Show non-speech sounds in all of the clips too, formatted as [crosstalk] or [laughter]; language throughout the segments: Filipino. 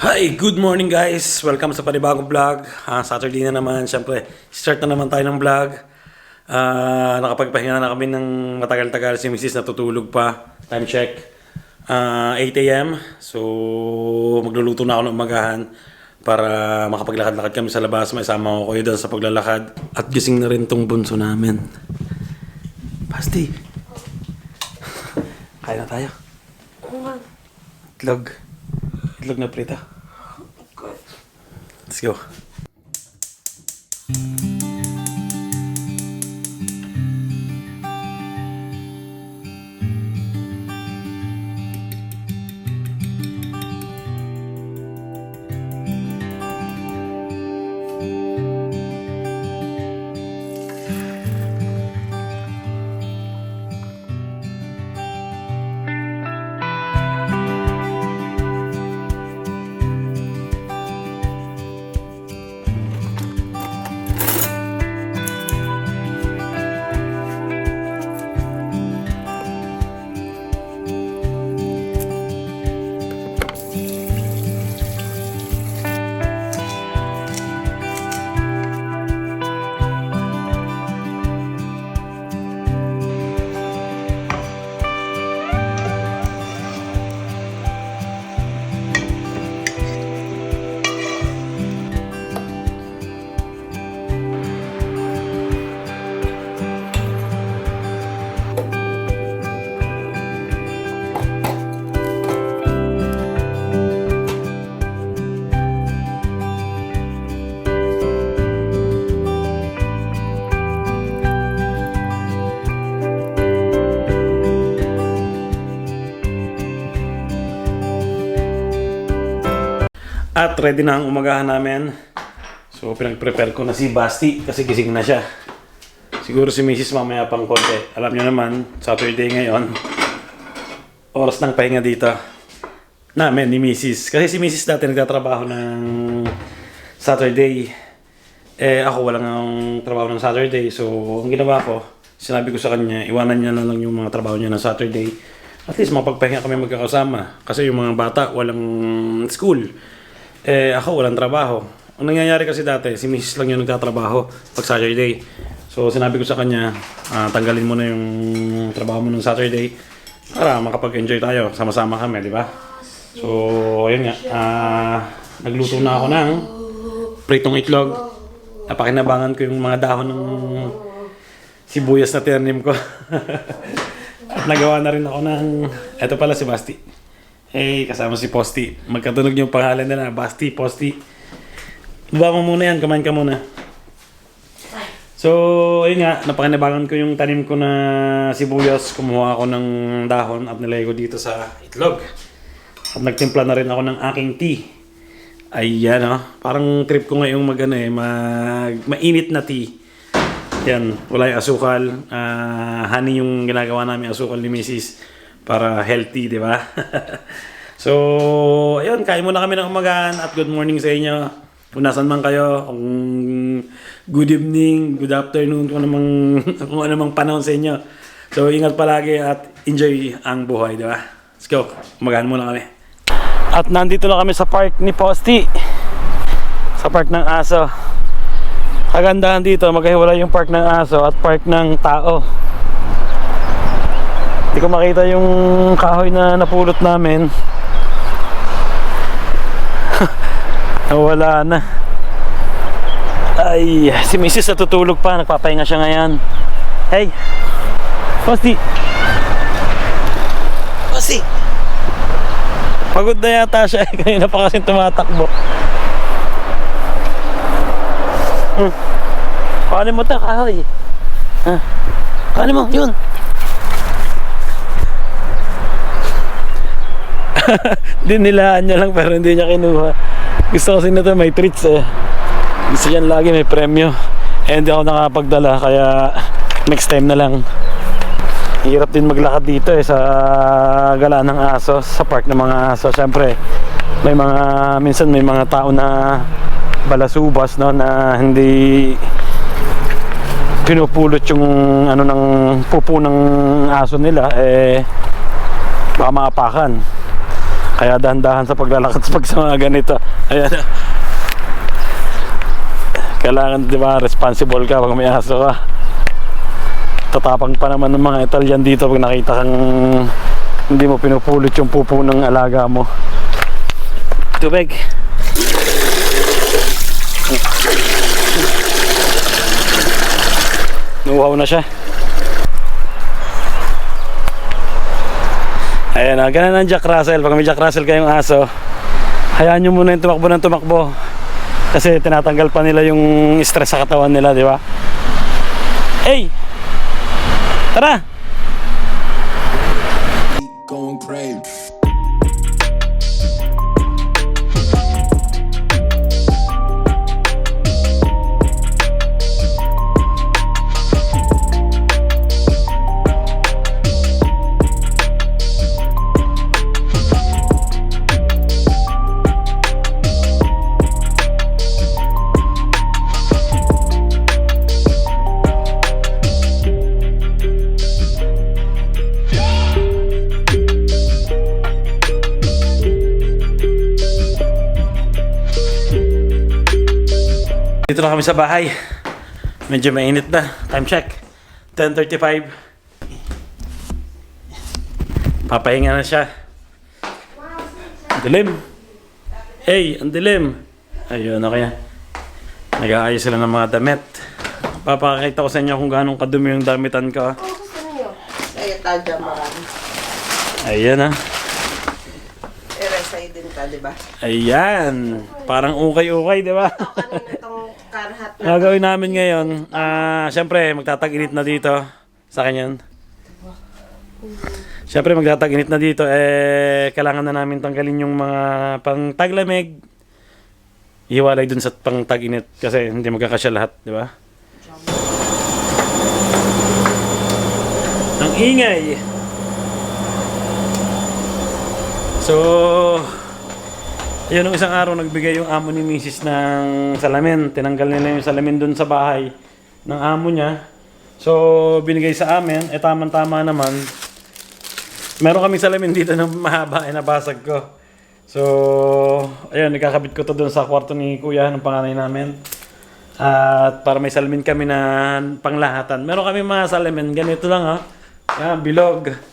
Ay, good morning guys! Welcome sa panibagong vlog. Ah, Saturday na naman, syempre, start na naman tayo ng vlog. Ah, nakapagpahinga na kami ng matagal-tagal si Mrs. natutulog pa. Time check. Ah, 8 a.m. So, magluluto na ako ng umagahan para makapaglakad-lakad kami sa labas. May sama ko kayo doon sa paglalakad. At gising na rin tong bunso namin. Basti! [laughs] Kaya na tayo. Itlog. Itlog na prita. Let's go. At ready na ang umagahan namin. So, pinag-prepare ko na si Basti kasi gising na siya. Siguro si Mrs. mamaya pang konti. Alam niyo naman, Saturday ngayon. Oras ng pahinga dito. Namin, ni Mrs. Kasi si Mrs. dati nagtatrabaho ng Saturday. Eh, ako walang ang trabaho ng Saturday. So, ang ginawa ko, sinabi ko sa kanya, iwanan niya na lang yung mga trabaho niya ng Saturday. At least mapagpahinga kami magkakasama. Kasi yung mga bata, walang school. Eh, ako walang trabaho. Ang nangyayari kasi dati, si Mrs. lang yung nagtatrabaho pag Saturday. So, sinabi ko sa kanya, ah, tanggalin mo na yung trabaho mo ng Saturday para makapag-enjoy tayo. Sama-sama kami, di ba? So, ayun nga. ah, nagluto na ako ng pritong itlog. Napakinabangan ko yung mga dahon ng sibuyas na tinanim ko. [laughs] At nagawa na rin ako ng... Ito pala si Basti. Eh, kasama si Posti. Magkatunog yung pangalan nila. Basti, Posti. Baba mo muna yan. Kumain ka muna. So, ayun nga. Napakinabangan ko yung tanim ko na sibuyas. Kumuha ako ng dahon at nilagay ko dito sa itlog. At nagtimpla na rin ako ng aking tea. Ayan, oh. Parang trip ko ngayong mag, ano, eh, mag, mainit na tea. Yan, wala yung asukal. Ah, honey yung ginagawa namin asukal ni Mrs. Para healthy, di ba? [laughs] so, ayun, kain muna kami ng umagaan at good morning sa inyo. Kung nasan man kayo, kung good evening, good afternoon, kung anumang, [laughs] kung anumang panahon sa inyo. So, ingat palagi at enjoy ang buhay, di ba? Let's go. Umagaan muna kami. At nandito na kami sa park ni Posti. Sa park ng aso. Kagandahan dito, magkahiwala yung park ng aso at park ng tao. Hindi ko makita yung kahoy na napulot namin. [laughs] Wala na. Ay, si Mrs. natutulog pa. Nagpapahinga siya ngayon. Hey! Posti! Posti! Pagod na yata siya. [laughs] Kanina pa kasi tumatakbo. Hmm. Kuhanin mo ito, kahoy. Ha? Kuhanin mo, yun. [laughs] Dinilaan niya lang pero hindi niya kinuha. Gusto kasi na to may treats eh. Gusto yan lagi may premyo. Eh hindi ako nakapagdala kaya next time na lang. Hirap din maglakad dito eh sa gala ng aso, sa park ng mga aso. Siyempre, may mga, minsan may mga tao na balasubas no na hindi pinupulot yung ano ng pupo ng aso nila eh baka maapakan kaya dahan-dahan sa paglalakad pag sa mga ganito Ayan. Kailangan, di ba, responsible ka pag may aso ka. Tatapang pa naman ng mga Italian dito pag nakita kang hindi mo pinupulot yung pupo ng alaga mo. Tubig. Nuhaw na siya. Ayan na, ganun ang Jack Russell. Pag may Jack Russell kayong aso, hayaan nyo muna yung tumakbo ng tumakbo. Kasi tinatanggal pa nila yung stress sa katawan nila, di ba? Hey! Tara! going crazy. Dito na kami sa bahay. Medyo mainit na. Time check. 10.35. Papahinga na siya. Ang dilim. Hey, ang dilim. Ayun, okay na. Nag-aayos sila ng mga damit. Papakita ko sa inyo kung gaano kadumi yung damitan ko. Marami. Ayan ah. Din ka, di ba? Ayan. Parang ukay-ukay, di ba? Kanina itong karhat na. Gagawin namin ngayon, ah, syempre magtatag-init na dito. Sa akin yan. Syempre magtatag-init na dito, eh, kailangan na namin tanggalin yung mga pang taglamig. Iwalay dun sa pang tag-init kasi hindi magkakasya lahat, di ba? Ang ingay! So, yun, nung isang araw nagbigay yung amo ni Mrs. ng salamin. Tinanggal nila yung salamin dun sa bahay ng amo niya. So, binigay sa amin. Eh, tamang-tama naman. Meron kaming salamin dito na mahaba eh, nabasag ko. So, ayun, nakakabit ko to dun sa kwarto ni kuya ng panganay namin. At para may salamin kami na panglahatan. Meron kami mga salamin, ganito lang ha. Yan, bilog.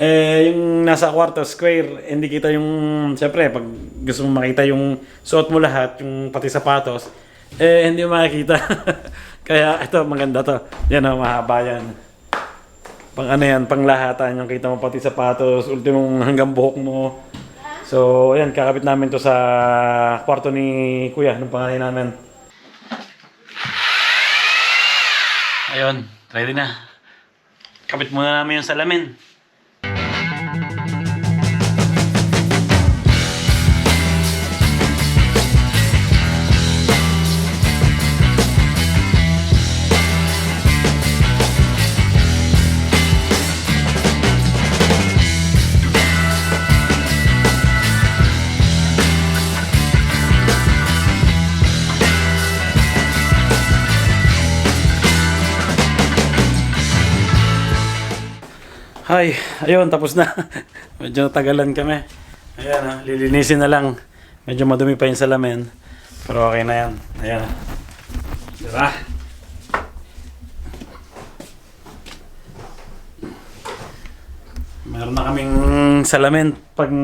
Eh, yung nasa kwarto, square, hindi kita yung, siyempre, pag gusto mo makita yung suot mo lahat, yung pati sapatos, eh, hindi mo makikita. [laughs] Kaya, ito, maganda to. Yan o, mahaba yan. Pang ano yan, pang lahatan, yung kita mo pati sapatos, ultimong hanggang buhok mo. So, ayan, kakabit namin to sa kwarto ni Kuya, ng panganay namin. Ayun, ready na. Kabit muna namin yung salamin. Ay, ayun, tapos na. [laughs] Medyo natagalan kami. Ayan, ha, lilinisin na lang. Medyo madumi pa yung salamin. Pero okay na yan. Ayan. Diba? Meron na kaming salamin. Pag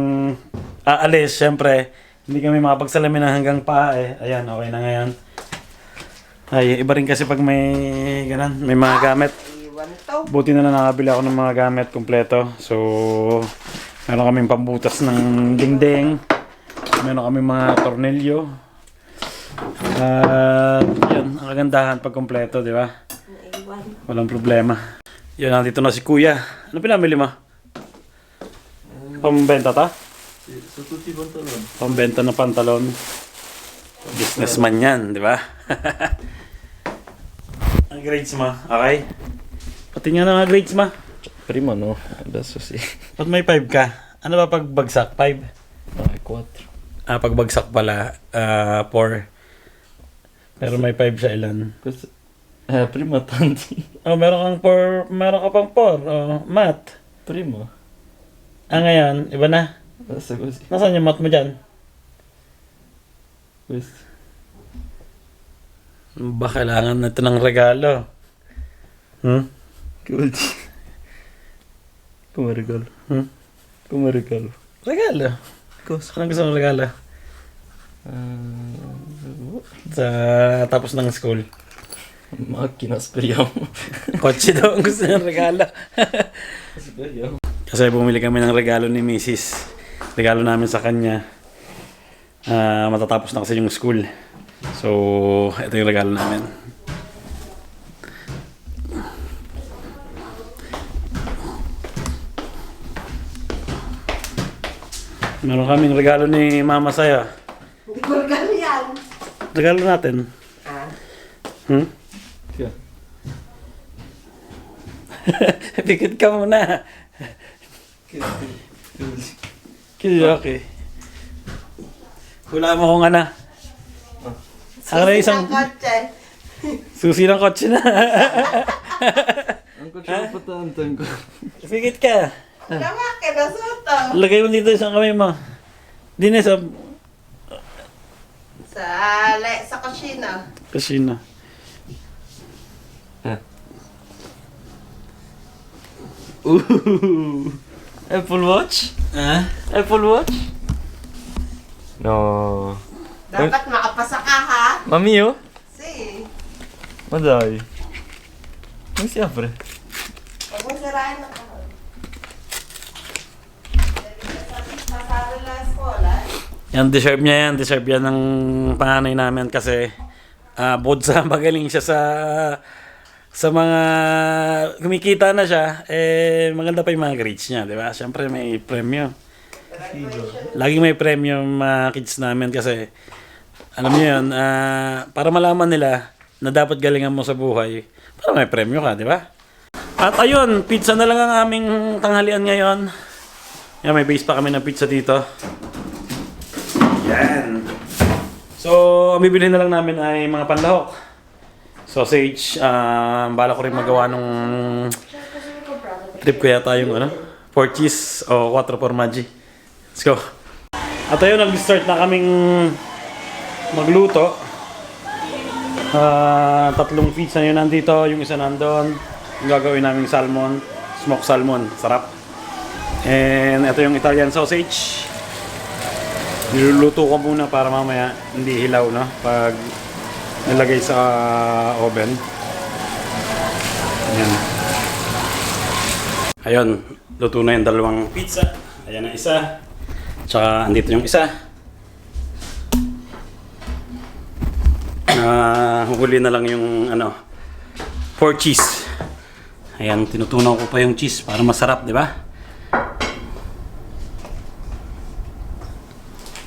aalis, syempre, hindi kami makapagsalamin ng hanggang paa eh. Ayan, okay na ngayon. Ay, iba rin kasi pag may ganun, may mga gamit. Iwan to. Buti na lang nakabili ako ng mga gamit kompleto. So, meron kaming pambutas ng dingding. Meron kaming mga tornilyo. At yun, ang kagandahan pag kompleto, di ba? Naiwan. Walang problema. Yun, nandito na si Kuya. Ano pinamili mo? Pambenta ta? Pambenta na pantalon. Businessman yan, di ba? [laughs] ang grades mo, okay? Pati nga na mga grades mo. Prima no, adesso sì. Ba't may 5 ka? Ano ba pag bagsak? 5? No, è 4. Ah, pag bagsak pala, ah, 4. Pero may 5 sa ilan. Questo... Eh, prima tanti. Oh, meron kang 4, meron ka pang 4. Oh, math. Prima. Ah, ngayon, iba na. Adesso è così. Nasaan yung math mo dyan? West. Ba, kailangan na ito ng regalo. Hmm? Gold. Kumarigalo. Hmm? Kumarigalo. Regalo. Kos. Anong gusto mong regalo? Ah, Sa tapos ng school. makina sprayaw mo. [laughs] Kotse daw ang gusto niyang regalo. [laughs] Kasi bumili kami ng regalo ni Mrs. Regalo namin sa kanya. Ah, matatapos na kasi yung school. So, ito yung regalo namin. Meron kaming regalo ni Mama sa'yo. Hindi ko regalo yan. Regalo natin. Ah, Hmm? Kaya. [laughs] Pikit ka muna. Okay. Wala mo kung ano. Ako na isang Ang kotse. susi ng kotse na. Ang kotse mo patantan ko. Pikit ka. Kamake na suto. Lagay mo dito isang kamay mo. Di na sa Sa, le, sa kusina. kusina. Ooh. Apple Watch? Ah? Apple Watch? No. Dapat makapasa ka ha. Mami oh. Si, Maday. Ang siyempre. huwag mo sirain na Yan, deserve niya yan. Deserve yan ng panganay namin kasi ah bukod sa [laughs] magaling siya sa sa mga kumikita na siya, eh maganda pa yung mga grades niya, di ba? Siyempre may premyo. Laging may premyo yung mga kids namin kasi alam niyo yun, ah, para malaman nila na dapat galingan mo sa buhay, para may premyo ka, di ba? At ayun, pizza na lang ang aming tanghalian ngayon. Yan, may base pa kami ng pizza dito. Yan. So, ang bibili na lang namin ay mga panlahok. Sausage, ah bala ko rin magawa nung trip ko yata yung ano, 4 cheese o 4 formaggi. Let's go. At ayun, nag-start na kaming magluto. Ah, tatlong pizza yun nandito, yung isa nandun. Yung gagawin naming salmon, smoked salmon, sarap. And ito yung Italian sausage. Niluluto ko muna para mamaya hindi hilaw no pag nilagay sa oven. Ayan. Ayun, luto na yung dalawang pizza. Ayan na isa. Tsaka andito yung isa. Ah, huli na lang yung ano, four cheese. Ayan, tinutunaw ko pa yung cheese para masarap, di ba?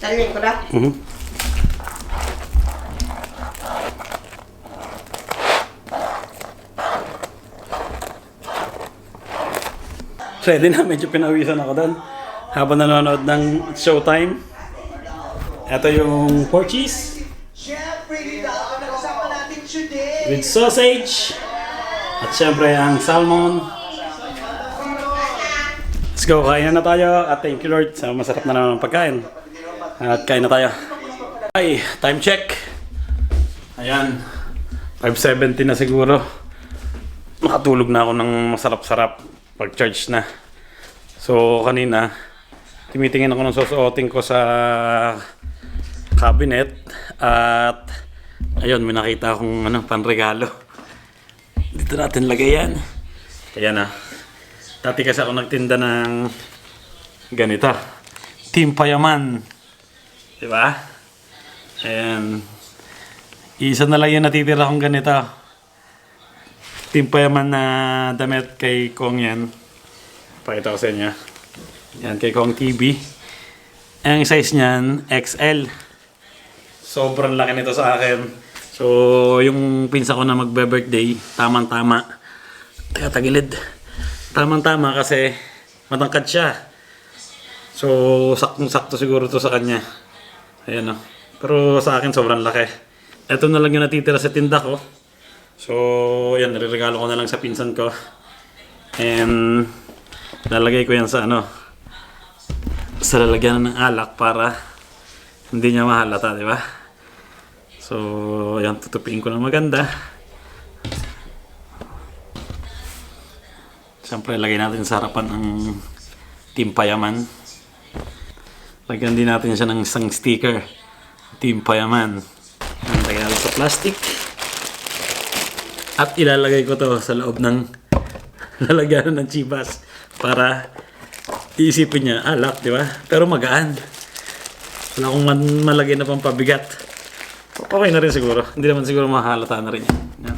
Talin ko na. Mhm. Ready na, medyo pinawisan ako doon. Habang nanonood ng Showtime. Ito yung pork cheese. With sausage. At syempre ang salmon. Let's go, kain na tayo. At thank you Lord sa masarap na naman ang pagkain. At kain na tayo. Ay, time check. Ayan. 5.70 na siguro. Nakatulog na ako ng masarap-sarap pag charge na. So, kanina, timitingin ako ng susuotin ko sa cabinet. At, ayun, may nakita akong ano, panregalo. Dito natin lagay yan. Ayan na. Dati kasi ako nagtinda ng ganito. Team Payaman. Di ba? Ayan. Isa na lang yung natitira kong ganito. Team Payaman na damit kay Kong yan. Pakita ko sa inyo. Yan, kay Kong TV. Ang size niyan, XL. Sobrang laki nito sa akin. So, yung pinsa ko na magbe-birthday, tamang-tama. Teka, tagilid. Tamang-tama kasi matangkad siya. So, saktong-sakto siguro to sa kanya. Ayan o. Pero sa akin, sobrang laki. Ito na lang yung natitira sa tinda ko. So, yan, nariregalo ko na lang sa pinsan ko. And, lalagay ko yan sa ano, sa lalagyan ng alak para hindi niya mahalata, di ba? So, ayan, tutupiin ko na maganda. Siyempre, lagay natin sa harapan ang Team Payaman. Lagyan din natin siya ng isang sticker. Team Payaman. Lagyan natin sa plastic. At ilalagay ko to sa loob ng [laughs] lalagyan ng chibas para iisipin niya, alak, di ba? Pero magaan. Wala akong man malagay na pang pabigat. Okay na rin siguro. Hindi naman siguro mahalata na rin. Yan.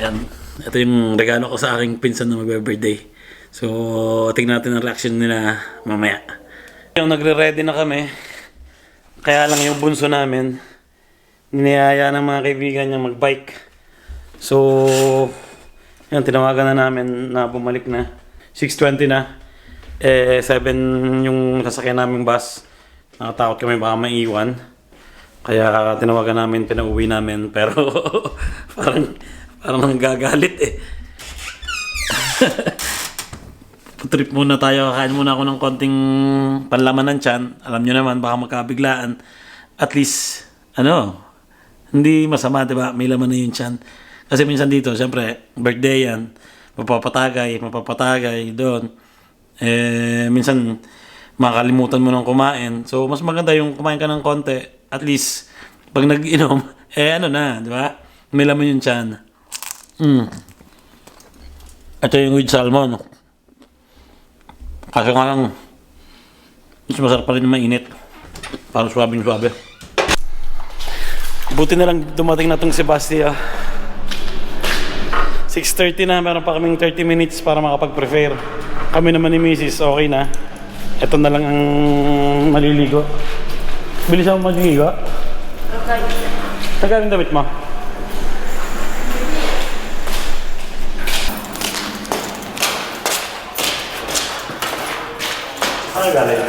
Ayan. Ito yung regalo ko sa aking pinsan na magbe-birthday. So, tingnan natin ang reaction nila mamaya. Yung nagre-ready na kami, kaya lang yung bunso namin, niyaya ng mga kaibigan niya mag-bike. So, yan, tinawagan na namin na bumalik na. 6.20 na. Eh, 7 yung sasakyan naming bus. Nakatakot kami baka maiwan. Kaya tinawagan namin, pinauwi namin. [laughs] Pero parang, parang nanggagalit eh. [laughs] Trip muna tayo. Kain muna ako ng konting panlaman ng tiyan. Alam nyo naman, baka magkabiglaan. At least, ano, hindi masama, di ba? May laman na yung tiyan. Kasi minsan dito, siyempre, birthday yan. Mapapatagay, mapapatagay doon. Eh, minsan, makakalimutan mo ng kumain. So, mas maganda yung kumain ka ng konti. At least, pag nag-inom, [laughs] eh ano na, di ba? May laman yung tiyan. Mm. Ito yung with salmon. Kasi nga lang, mas masarap pa rin yung mainit. Parang swabing swabe. Buti na lang dumating na tong si Bastia. 6.30 na, meron pa kaming 30 minutes para makapag-prepare. Kami naman ni Mrs. okay na. Ito na lang ang maliligo. Bilis ako magligo. Okay. Nagaling damit mo? Ano galing?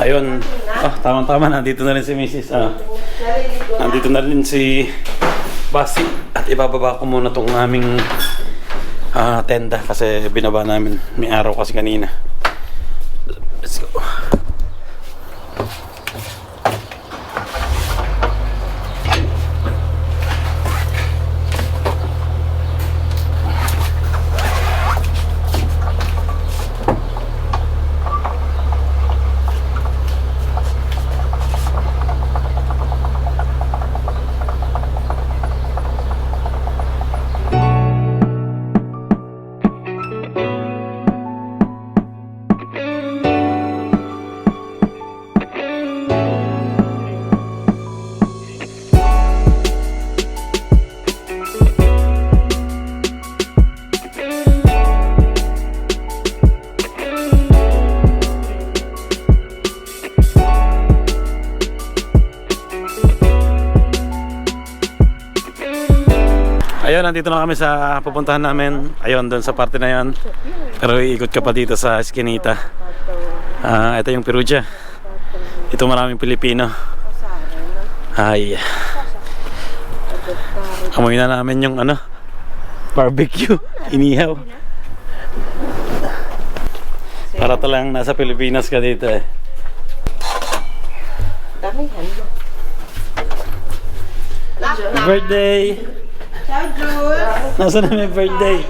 Ayun. Ah, tama-tama. Nandito na rin si Mrs. Ah. Nandito na rin si Basi. At ibababa ko muna tong aming ah, tenda kasi binaba namin. May araw kasi kanina. Nandito na kami sa pupuntahan namin. Ayun, doon sa parte na yan. Pero iikot ka pa dito sa Eskinita. Ah, ito yung Perugia. Ito maraming Pilipino. Ay. Amoy na namin yung ano, barbecue. [laughs] Inihaw. Para talang nasa Pilipinas ka dito eh. Damihan mo. Birthday! Ciao, Jules! Nasa na may birthday?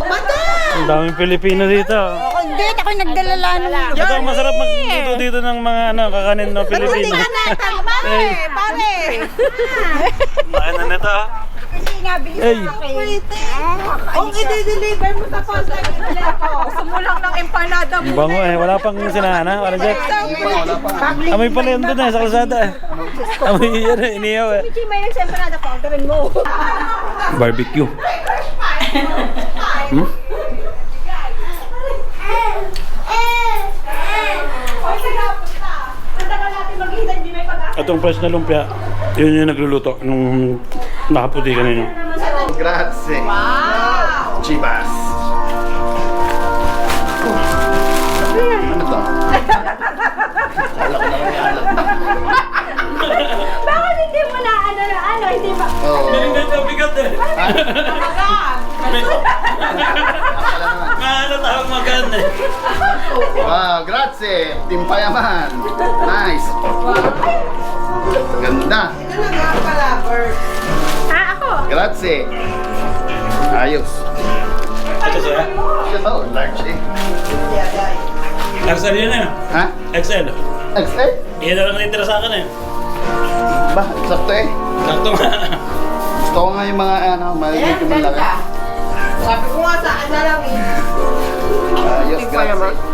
Bata! Ang daming Pilipino dito. Ako hindi, ako nagdalala ng Ito masarap magluto dito ng mga ano, kakanin no Pilipino. Pare! Pare! Laki na nito. Ah. sinabi Hey, Kung i-deliver mo sa i-deliver ko. Gusto mo lang ng empanada ang bango eh. Wala pang sinana. Wala Jack. Amoy pala yun doon eh, sa kalsada eh. Amoy yan eh, iniyaw eh. Hindi may nagsemparada pa, ang gawin mo. Barbecue. Hmm? Itong fresh na lumpia, yun yung nagluluto nung Nakaputi ka na yun. Grazie. Wow! Chivas. Oh. Ano. Bakit hindi mo na ano na ano? Hindi ba? Oo. Galing na bigat eh. Ha? Magan. Ano tawag magan? Eh. Wow, grazie. Timpayaman. Nice. Wow. Ganda. Ito na nga pala, Grazie. Ayos. Ito siya. Siya to, large eh. XL yun eh. Ha? XL. XL? Iyan na lang natitira sa akin eh. Ba, sakto eh. Sakto nga. Gusto ko nga yung mga ano, maliit yung malaki. Sabi ko nga sa akin na lang eh. Ayos, grazie.